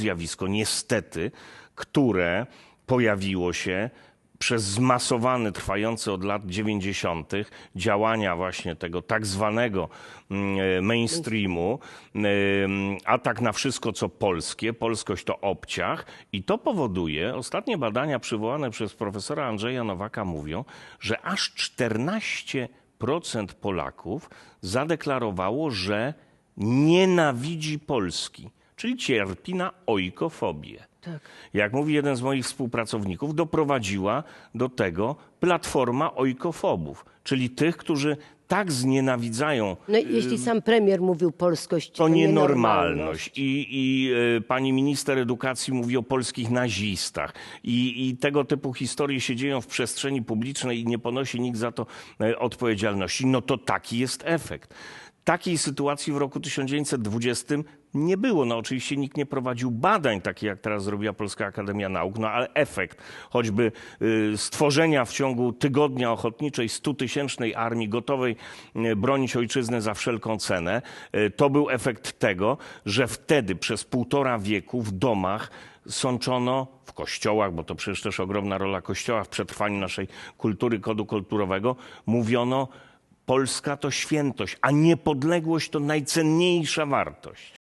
zjawisko, niestety, które pojawiło się przez zmasowany, trwający od lat 90. działania właśnie tego tak zwanego mm, mainstreamu, ym, atak na wszystko, co polskie, polskość to obciach i to powoduje, ostatnie badania przywołane przez profesora Andrzeja Nowaka mówią, że aż 14% Polaków zadeklarowało, że nienawidzi Polski, czyli cierpi na ojkofobię. Tak. Jak mówi jeden z moich współpracowników, doprowadziła do tego platforma ojkofobów, czyli tych, którzy tak znienawidzają No i jeśli sam premier mówił polskość, to nienormalność. I, i e, pani minister edukacji mówi o polskich nazistach. I, I tego typu historie się dzieją w przestrzeni publicznej i nie ponosi nikt za to e, odpowiedzialności. No to taki jest efekt. Takiej sytuacji w roku 1920 nie było. No oczywiście nikt nie prowadził badań, takich jak teraz zrobiła Polska Akademia Nauk, no ale efekt choćby y, stworzenia w ciągu tygodnia ochotniczej 100-tysięcznej armii gotowej y, bronić ojczyznę za wszelką cenę, y, to był efekt tego, że wtedy przez półtora wieku w domach sączono w kościołach, bo to przecież też ogromna rola kościoła w przetrwaniu naszej kultury, kodu kulturowego, mówiono Polska to świętość, a niepodległość to najcenniejsza wartość.